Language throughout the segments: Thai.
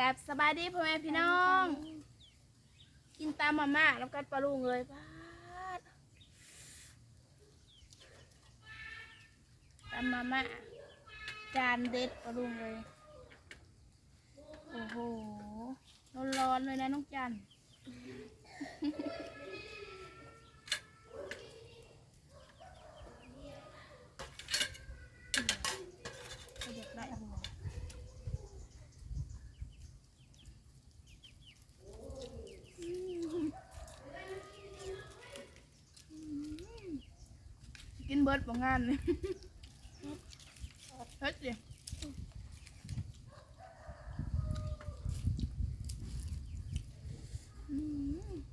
กับสบายดีพ่อแม่พี่น้อง กินตามมาม่าแล้วกันปลาลูกเลยป้าดตามมาม่าจานเด็ดปลาลูกเลย โอ้โหร้อนๆเลยนะน้องจันเด็กได้หัว กินเบิร์ดบางงานนี่เฮ็ดดิ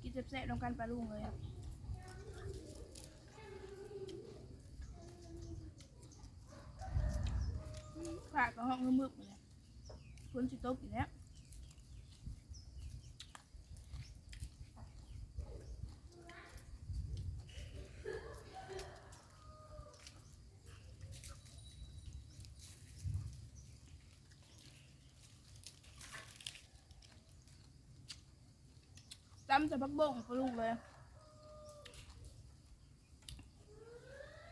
กินแซ่บๆตรงกันปลาลุงเลยอะฝากกับห้องมืดๆเลยฝนสิตกอีกแล้ว จำจะพักบงปลาลูกเลย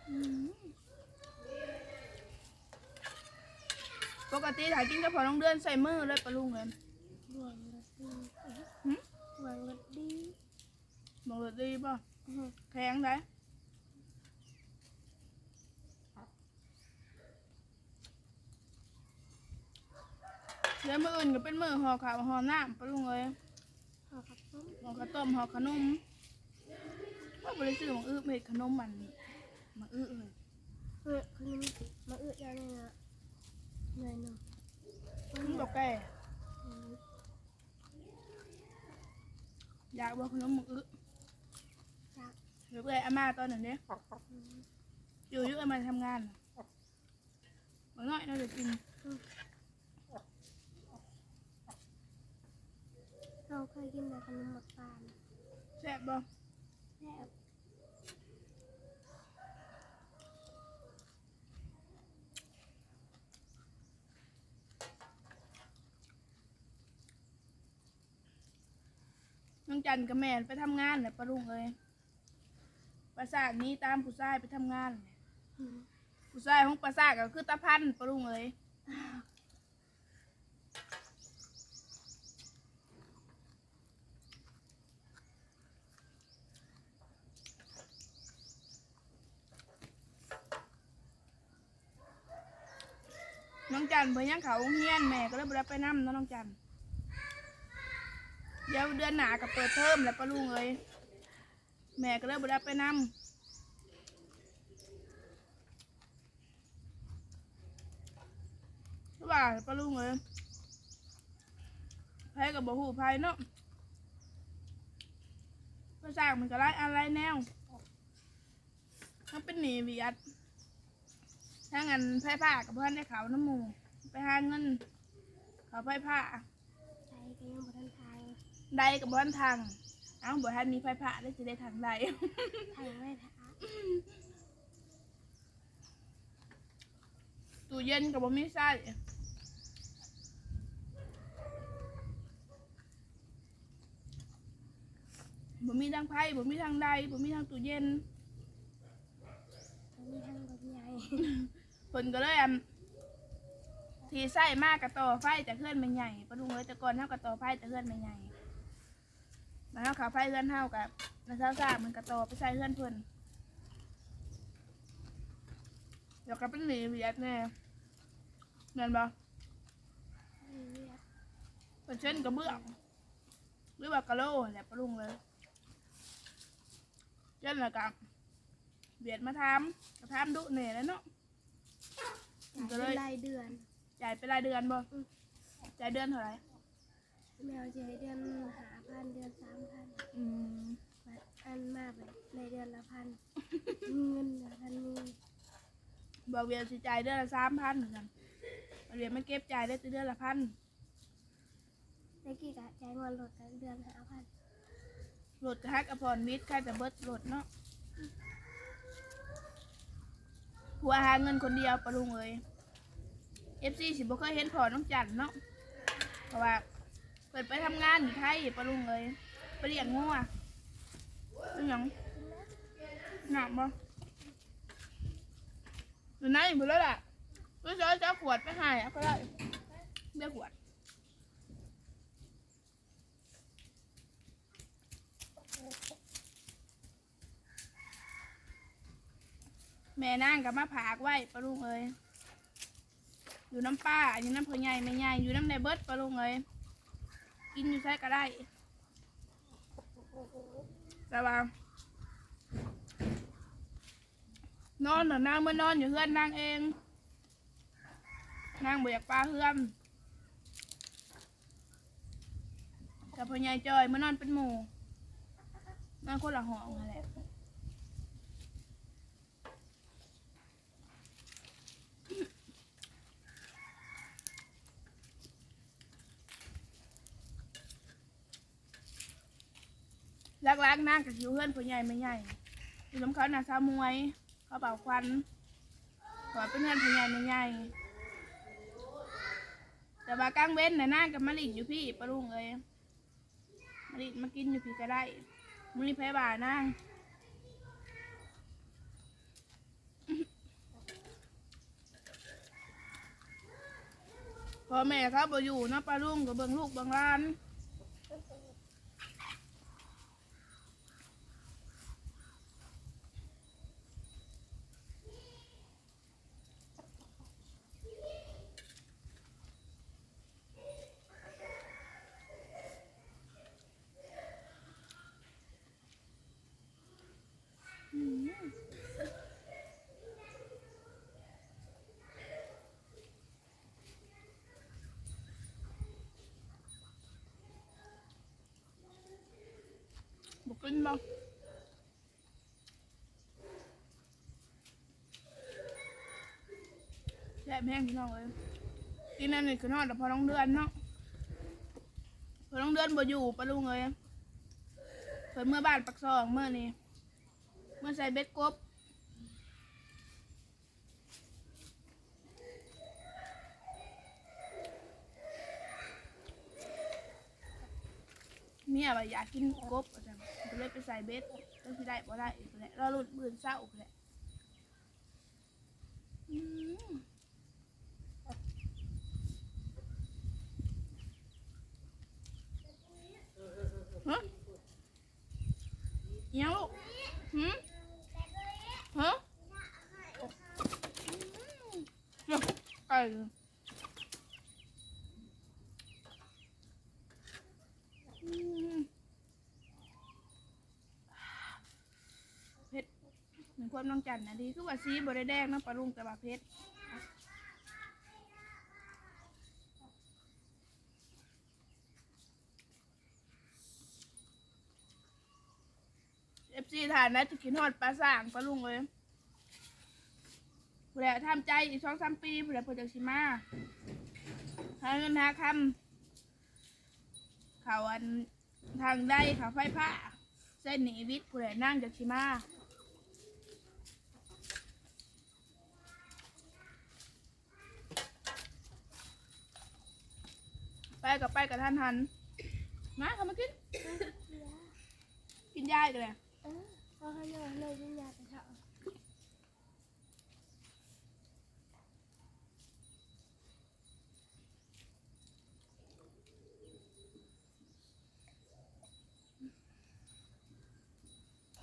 อืมปกติถ่ายกินกับพอน้องเดือนใส่มือเลยปลาลูกเลยหวังละดีหึหวังละดีบอกเลยดีป่ะแข็งได้เดี๋ยวมืออื่นก็เป็นมือห่อข้าวห่อน้ำปลาลูกเลย ขอครับผมห่อข้าวต้มห่อขนมว่าบริสุทธิ์ของอื้อเม็ดขนมมันมาอื้อเลยเออขนมมาอื้อได้เลยนะหน่อยหนึ่งมันบอกแกอยากบอกขนมมึงอึอยากเดี๋ยวเอ้อาม่าตอนหนั้นเนี่ยอืมอยู่ยุ่อามาทำงานน่ะบางน้อยน่าจะกิน เราเคยกินแต่ขนมหมักปานแซ่บบ่แซ่บน้องจันกับแม่ไปทำงานแหละปะลุงเลยประสาทนี้ตามผู้ชายไปทำงานแหละอืมผู้ชายของประสาทก็คือตาพันปะลุงเลย น้องจันเพิ่นยังเขาโรงเฮียนแม่ก็เลยบ่ได้ไปนำเนาะน้องจันเดี๋ยวเดือนหนากับเปิดเทอมแล้วปะลุงเอ้ยแม่ก็เลยบ่ได้ไปนำว่าปะลุงเอ้ยไผกับบ่ฮู้ไผเนาะภาษามันก็ไล่อะไรแนวมันเป็นหนีเวียด ถ้างั้นไผผ้ากับเพื่อนได้เขาน้ำหมูไปหาเงินเขาไผผ้าใจก็ยังบ่ทันทายได้กับบ้านทางเอ้าบ่ทันมีไฟผ่าได้จะได้ทางใดทายไม่ท้าตู้เย็นกับบ่มีไส้บ่มีทางไผ่บ่มีทางใดบ่มีทางตู้เย็น ตอนนี้ทั้งรถใหญ่ เพิ่นก็เลยอันทีไส้มากกับต่อไฟแต่เพื่อนไม่ใหญ่ปะลุงเอ้ยแต่ก่อนเฮากับต่อไฟแต่เพื่อนไม่ใหญ่มาเฮาขาไฟเพื่อนเฮากับนาซาซามันก็ต่อไปใส่เพื่อนเพิ่นเดี๋ยวก็เป็นหนีเวียดแน่แม่นบ่เลือดเป็นเช่นกระเบื้องหรือว่ากระโหลแหละปะลุงเลยเช่นละกับเบียดมาทำกระทำดุเหนื่อยแล้วเนาะ ก็เลยรายเดือนจ่ายเป็นรายเดือนบ่จ่ายเดือนเท่าไหร่แมวจะให้เดือนหาพันเดือนสามพันอืมอันมากเลยในเดือนละพันเงินละพันมีบอกเบียดสิจ่ายเดือนละสามพันเหมือนกันเบียดไม่เก็บจ่ายได้แต่เดือนละพันในกี่กะจ่ายเงินหลดกันเดือนหาพัน โหลดกระฮักอภรมิตรใครแต่เบิดโหลดเนาะ ผัวหาเงินคนเดียวปะลุงเลยเอฟซีสิบ่เคยเห็นพอน้องจันเนาะเพราะว่าเปิดไปทำงานอยู่ไทยปะลุงเลยไปเลี้ยงงัวเป็นหยังหนักบ่อยู่ไหนอยู่แล้วล่ะก็จะเอาขวดไปหายอาก็ได้เบี้ยขวด แม่นางกับมาผากไว้ปะลุงเอ้ยอยู่น้ำป้าอยู่น้ำเพ่อใหญ่แม่ใหญ่อยู่น้ำในเบิดปะลุงเอ้ยกินอยู่ใช้ก็ได้แต่ว่านอนหรือนางเมื่อนอนอยู่เพื่อนนางเองนางบ่อยกปลาเพื่อนแต่พ่อใหญ่จอยเมื่อนอนเป็นหมู่นอนคนละห้องนั่นแห ลักๆนางกับชิวเพื่อนผู้ใหญ่ไม่ใหญ่อยู่น้ำเขาหนาซามวยเขาเป่าควันขอเป็นเพื่อนผู้ใหญ่ไม่ใหญ่แต่ว่ากลางเว้นน่ะนางกับมะลิอยู่พี่ปะลุงเลยมะลิมากินอยู่พี่ก็ได้มะลิแพ้บ่านางพอแม่เขาบ่อยู่นะปลาลุงกับเบิ่งลูกเบิ่งหล้าน บ่แย่แห้งพี่น้องเลยกินอันนี้คือนอนแต่พอน้องเดือนเนาะพอน้องเดือนบ่อยู่ปะลุงเลยเพิ่นเมื่อบ้านปักซองเมื่อนี้เมื่อใส่เบ็ดกบเมียว่าอยากกินกบว่าซั่นก็ เลยไปใส่เบ็ดก็สิได้บ่ได้อีกแหละเรอรุ่นมื่นเศร้าอีกแหละอืมฮะยังลูกหืมฮะอืมไก่อืมเผ็ดเหมื กันนะดีคือว่าซีบได้แดงเนาะปลาลุงแต่ว่าเผ็ดเอฟซีทานนะจะกินทอดปลาส่างปลาลุงเลยผู้ใดทำใจอีกสองสามปีผู้ใดเพื่อจะชิมาหาเงินหาคำเขาอันทางได้เขาไฟผ้าเส้นหนีวิทย์ผู้ใดนั่งจากชิมา ไปกับไปกับท่านทันมาเขามากิน กินยากันเลยเออพอเขาเลิกเลยยิ่งยาไปเถอะ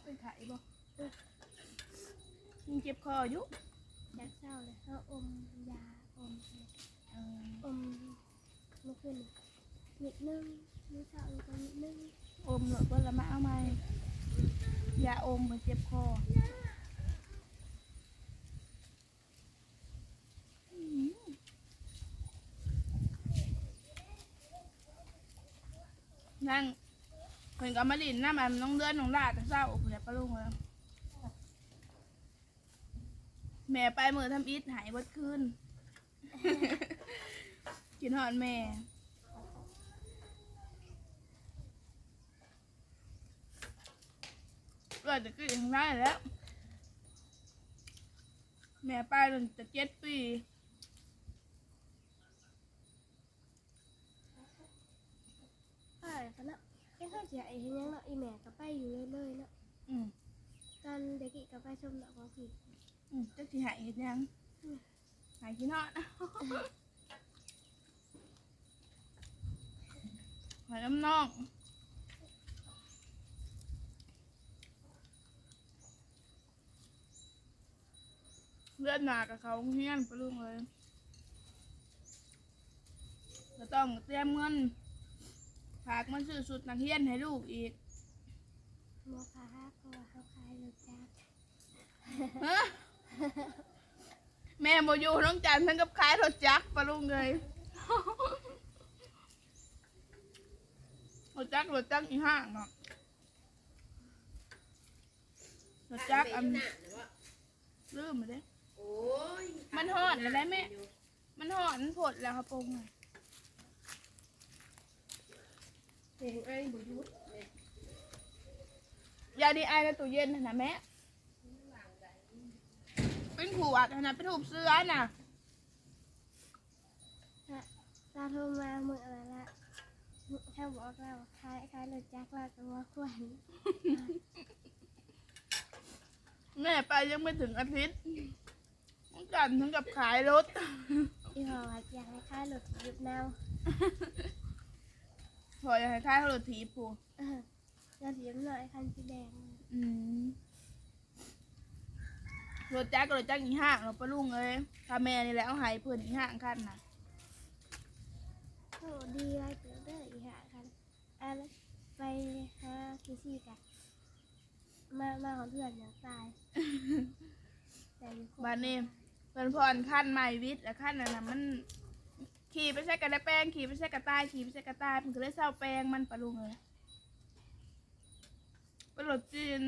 ไปถ่ายบ่ยังเจ็บคออยู่อยากเศร้าเลยเขาอมยาอมอม มื่อคืนนิดนึงมื้อเช้าอีกนิดนึงอมหลอดเบิ้ละมาเอาไหมยาอมมันเจ็บคอนั่งเพิ่นก็มาลินน้ำมันน้องเดือนน้องลาดเศร้าเพิ่นแหละปะลุงเลยแม่ไปมือทำอิฐหายเบดคืน กินหอดแม่เราจะกินข้างได้แล้ว แม่ไปจนจะเจ็ดปีเขาจะไอ้เห็นยังเนาะอีแม่ก็ไปอยู่เรื่อยๆเนาะอืมตอนเด็กๆก็ไปชมดอกบางผีอืมจักสิหายเฮ็ดหยังหายขี้นอน อยน้ำน่องเลือดหนากับเขาเฮี้ยนปะลุงเลยจะต้องเตรียมเงินฝากมันซื้อสุดนักเฮียนให้ลูกอีกหมอพาเพราะว่าเขาขายรถจักรฮะแม่บอยู่น้องจันทั้งกับขายรถจักรปะลุงเลย รถจักรรถจักรอีห้างเนาะรถจักรอันลืมไปเด้โอ้ยมันหอดแล้วแม่มันหอดมันผดแล้วครับปงอะเพลงไอ้บุยุทธเนี่ยยาดีไอในตู้เย็นน่ะนะแม่เป็นขวดน่ะนะเป็นถูบเสื้อน่ะตาโทรมาเมื่ออะไรละ ถ้าบอกเราขายขายรถจักรเราก็ว่าควรแม่ไปยังไม่ถึงอาทิตย์น้องจันทั้งกับขายรถอีพอว่าอยากให้ขายรถหยุดแนวพออยากให้ขายรถถีบผูเออจะเสียมหน่อยคันสีแดง อืมรถจักรก็รถจักรอีห้างเราปะลุงเลยถ้าแม่นี่แหละเอาใหายเพื่อนอีห้างคันน่ะโอ้ดีไรเไปหาคิซี่กันมามาของเพื่อนอยากตายแต่อยู่คบ้านนี้เพื่อนพรขั้นใหม่วิทย์แล้วขั้นนั้นนะมัน ขี่ไปใช้กระไดแป้งขี่ไปใช้กระต่ายขี่ไปใช้กระต่ายมันก็เลยเศร้าแป้งมันปะลุงเลยเป็นรถจีน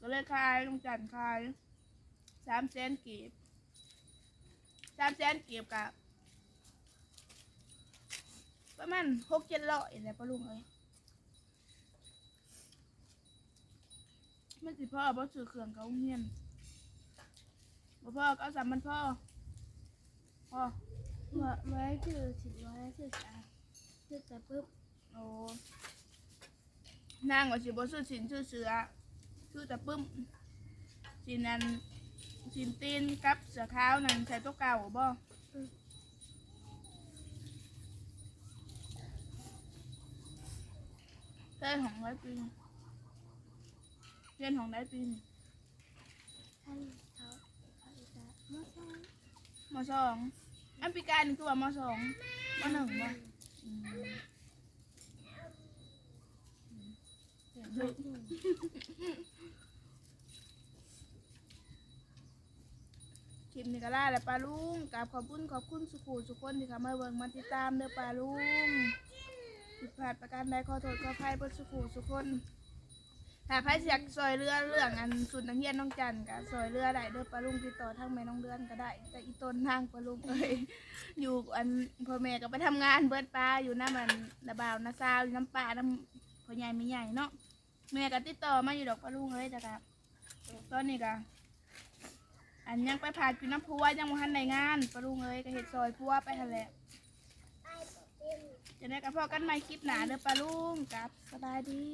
ก็เลยขายต้องจันขายสามแสนกีบสามแสนกีบกับ ประมาณหกเจ็ดร้อยแหละปะลุงเลยมันสิพ่อบ่ซื้อเครื่องเขาเฮียนบ่พ่อก็เอาสามมันพ่อพ่อเมื่อเมื่อถือถือว่าถือจ้าถือแต่ปุ๊บโอ้นางว่าสิบ่ซื้อสินซื้อเสือซื้อแต่ปึ้มสินนั้นสินตีนกับเสือขาวนั่นใส่ตัวเก่าบ่ เพื่อนของร้ปีเพื่อนของร้ปีนี่ท่านเขาเขาจะมาใช้มสองอันปีกายนี่คือว่ามสองมหนึ่งบ่อืมเดี๋ยวดูคลิปนี้ก็ล่าแล้วปลาลุงกราบขอบคุณขอบคุณสุขูสุกคนที่เข้ามาเบิ่งมาติดตามเด้อปลาลุง ผิดพลาดประการใดขอโทษขออภัยเบิ่อสุขูสุคนถ้าใครอยกซอยเรือเรื่องอันสุดนักเรียนน้องจันก็ซอยเรือได้เด้อปลาลุงติดต่อทางแม่น้องเดือนก็ได้ แต่อีต้นทางปลาลุงเอ้ยอยู่อันพ่อแม่ก็ไปทำงานเบิดปลาอยู่น้ำมันระบาวนาซาวอยู่น้ำปลาน้ำพ่อใหญ่ไม่ใหญ่เนาะแม่ก็ติดต่อมาอยู่ดอกปลาลุงเลยแต่ก็ตอนนี้ก็อันยังไปผ่ากินน้ำพัวยังมาทันในงานปรุงเลยก็เห็ดซอยพัวไปทันแหล จะได้กับพ่อกันใหม่คลิปหนาเด้อปลาลุงกับสบายดี